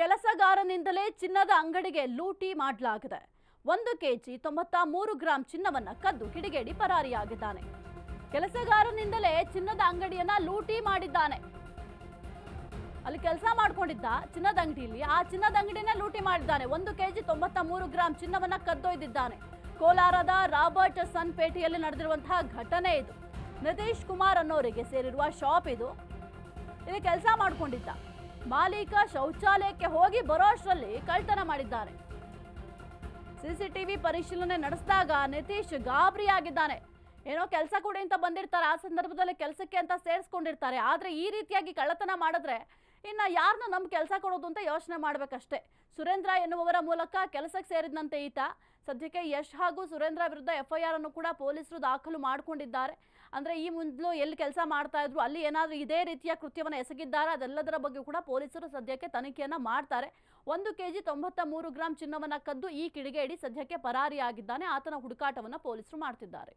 ಕೆಲಸಗಾರನಿಂದಲೇ ಚಿನ್ನದ ಅಂಗಡಿಗೆ ಲೂಟಿ ಮಾಡಲಾಗಿದೆ. ಒಂದು ಕೆಜಿ ತೊಂಬತ್ತ ಮೂರು ಗ್ರಾಂ ಚಿನ್ನವನ್ನ ಕದ್ದು ಕಿಡಿಗೇಡಿ ಪರಾರಿಯಾಗಿದ್ದಾನೆ. ಕೆಲಸಗಾರನಿಂದಲೇ ಚಿನ್ನದ ಅಂಗಡಿಯನ್ನ ಲೂಟಿ ಮಾಡಿದ್ದಾನೆ. ಅಲ್ಲಿ ಕೆಲಸ ಮಾಡ್ಕೊಂಡಿದ್ದ ಚಿನ್ನದ ಅಂಗಡಿಯಲ್ಲಿ ಆ ಚಿನ್ನದ ಅಂಗಡಿನ ಲೂಟಿ ಮಾಡಿದ್ದಾನೆ. ಒಂದು ಕೆಜಿ ತೊಂಬತ್ತ ಮೂರು ಗ್ರಾಂ ಚಿನ್ನವನ್ನ ಕದ್ದೊಯ್ದಿದ್ದಾನೆ. ಕೋಲಾರದ ರಾಬರ್ಟ್ ಸನ್ ಪೇಟೆಯಲ್ಲಿ ನಡೆದಿರುವಂತಹ ಘಟನೆ ಇದು. ನಿತೀಶ್ ಕುಮಾರ್ ಅನ್ನೋರಿಗೆ ಸೇರಿರುವ ಶಾಪ್ ಇದು. ಇಲ್ಲಿ ಕೆಲಸ ಮಾಡ್ಕೊಂಡಿದ್ದ. ಮಾಲೀಕ ಶೌಚಾಲಯಕ್ಕೆ ಹೋಗಿ ಬರೋಷ್ಟರಲ್ಲಿ ಕಳ್ತನ ಮಾಡಿದ್ದಾನೆ ಸಿಸಿಟಿವಿ ಪರಿಶೀಲನೆ ನಡೆಸಿದಾಗ ನಿತೀಶ್ ಗಾಬರಿಯಾಗಿದ್ದಾನೆ. ಏನೋ ಕೆಲಸ ಕೊಡಿ ಅಂತ ಬಂದಿರ್ತಾರೆ. ಆ ಸಂದರ್ಭದಲ್ಲಿ ಕೆಲಸಕ್ಕೆ ಅಂತ ಸೇರಿಸ್ಕೊಂಡಿರ್ತಾರೆ. ಆದರೆ ಈ ರೀತಿಯಾಗಿ ಕಳ್ಳತನ ಮಾಡಿದ್ರೆ ಇನ್ನು ಯಾರನ್ನ ನಮ್ಮ ಕೆಲಸ ಕೊಡೋದು ಅಂತ ಯೋಚನೆ ಮಾಡಬೇಕಷ್ಟೇ. ಸುರೇಂದ್ರ ಎನ್ನುವವರ ಮೂಲಕ ಕೆಲಸಕ್ಕೆ ಸೇರಿದಂತೆ ಈತ. ಸದ್ಯಕ್ಕೆ ಯಶ್ ಹಾಗೂ ಸುರೇಂದ್ರ ವಿರುದ್ಧ ಎಫ್ಐಆರ್ ಅನ್ನು ಕೂಡ ಪೊಲೀಸರು ದಾಖಲು ಮಾಡಿಕೊಂಡಿದ್ದಾರೆ. ಅಂದರೆ ಈ ಮೊದಲು ಎಲ್ಲಿ ಕೆಲಸ ಮಾಡ್ತಾ ಇದ್ರು, ಅಲ್ಲಿ ಏನಾದರೂ ಇದೇ ರೀತಿಯ ಕೃತ್ಯವನ್ನು ಎಸಗಿದ್ದಾರೆ, ಅದೆಲ್ಲದರ ಬಗ್ಗೆ ಕೂಡ ಪೊಲೀಸರು ಸದ್ಯಕ್ಕೆ ತನಿಖೆಯನ್ನು ಮಾಡ್ತಾರೆ. ಒಂದು ಕೆಜಿ ತೊಂಬತ್ತ ಮೂರು ಗ್ರಾಂ ಚಿನ್ನವನ್ನು ಕದ್ದು ಈ ಕಿಡಿಗೇಡಿ ಸದ್ಯಕ್ಕೆ ಪರಾರಿಯಾಗಿದ್ದಾನೆ. ಆತನ ಹುಡುಕಾಟವನ್ನು ಪೊಲೀಸರು ಮಾಡ್ತಿದ್ದಾರೆ.